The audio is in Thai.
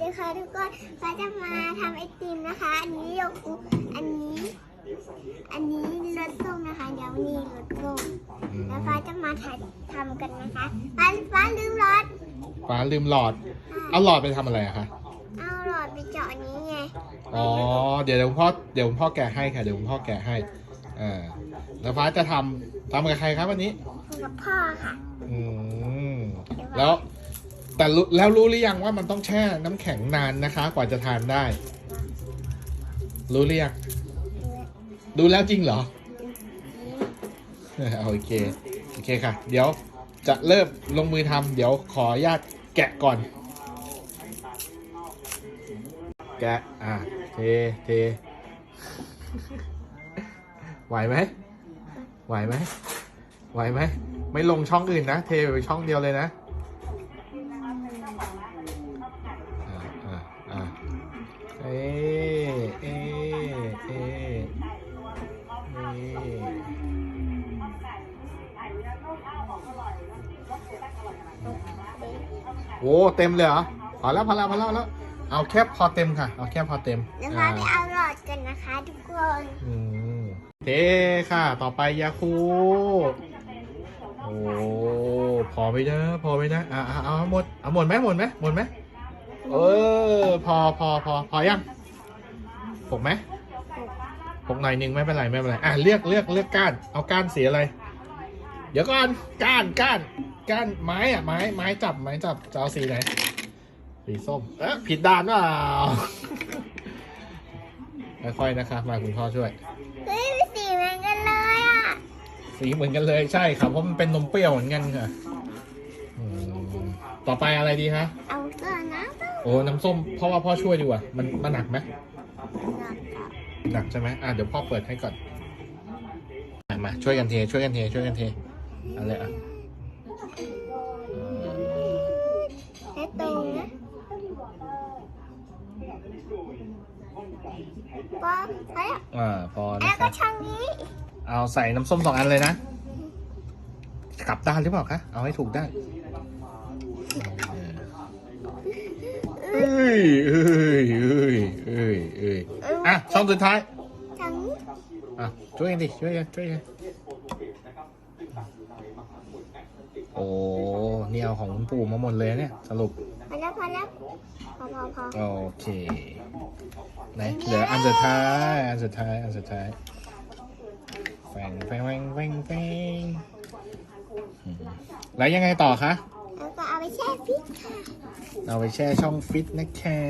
ดีค่ะทุกคนฟ้าจะมาทำไอติมนะคะ อันนี้โยกุอันนี้ อันนี้รสส้มนะคะ เดี๋ยวนี่รสส้มแล้วฟ้าจะมาถ่ายทำกันนะคะฟ้าฟ้าลืมรถฟ้าลืมหลอด เอาหลอดไปทำอะไรอะคะ เอาหลอดไปเจาะนี้ไงอ๋อ เดี๋ยวเดี๋ยวคุณพ่อ เดี๋ยวคุณพ่อแกะให้ค่ะ เดี๋ยวคุณพ่อแกะให้ อ่า แล้วฟ้าจะทำทำกับใครครับวันนี้ กับพ่อค่ะ อืม แล้ว แต่แล้วรู้หรือยังว่ามันต้องแช่น้ำแข็งนานนะคะ กว่าจะทานได้ รู้หรือยังดูแล้วจริงเหรอโอเคโอเคค่ะ เดี๋ยวจะเริ่มลงมือทำเดี๋ยวขออนุญาตแกะก่อน แกะอะเทเทไหวไหมไหวไหมไหวไหมไม่ลงช่องอื่นนะ เทไปช่องเดียวเลยนะ โอ้เต็มเลยเหรอพอแล้วพอแล้วพอแล้วพอแล้วเอาแค่พอเต็มค่ะ เอาแค่พอเต็มแล้วอ่าฟ้าไปเอาหลอดกันนะคะทุกคนอืมเทค่ะ ต่อไปยาคูโอ้พอไหมนะพอไหมนะอ่าเอาเอาหมดเอาหมดไหมหมดไหมหมดไหมเออ พอพอพอพอยังหกไหมหกหน่อยหนึ่งไม่เป็นไรไม่เป็นไรอะเลือกเลือกเลือกก้าน เอาก้านสีอะไร เดี๋ยวก่อนก้านก้าน ก้านไม้อะไม้ไม้จับไม้จับจะเอาสีไหนสีส้มเอ๊ะผิดด้านเปล่าค่อยๆนะครับมาคุณพ่อช่วย เฮ้ยสีเหมือนกันเลยอะ สีเหมือนกันเลยใช่ครับเพราะมันเป็นนมเปรี้ยวเหมือนกันค่ะอืมต่อไปอะไรดีคะเอาตัวน้ำต้องโอ้น้ำส้มเพราะว่าพ่อช่วยดีกว่ามันมันหนักไหมหลอดกับหนักใช่ไหมอะเดี๋ยวพ่อเปิดให้ก่อนอะมาช่วยกันเทช่วยกันเทช่วยกันเทเอะไรอะเอ่อ และตรงนะป๊อปแล้วอ่าพอแล้นะวคก็รับช่องนี้เอาใส่น้ำส้มสองอันเลยนะ กลับด้านหรือเปล่าคะเอาให้ถูกด้านเอ้ยเอ้ยเอ้ยเอ้ยเอ้ยอะช่องสุดท้ายช่องนี้อะช่วยกันดิช่วยกันช่วยกันโอ้นี่เอาของคุณปู่มาหมดเลยเนี่ย สรุปพอแล้วพอแล้วพอพอพอโอเคไหนเหลืออันสุดท้ายอันสุดท้ายอันสุดท้ายแฟงแฟงแฟงแฟงแฟงอืมแล้วยังไงต่อคะแล้วก็เอาไปแช่ฟิตค่ะ เอาไปแช่ช่องฟิตนะคะ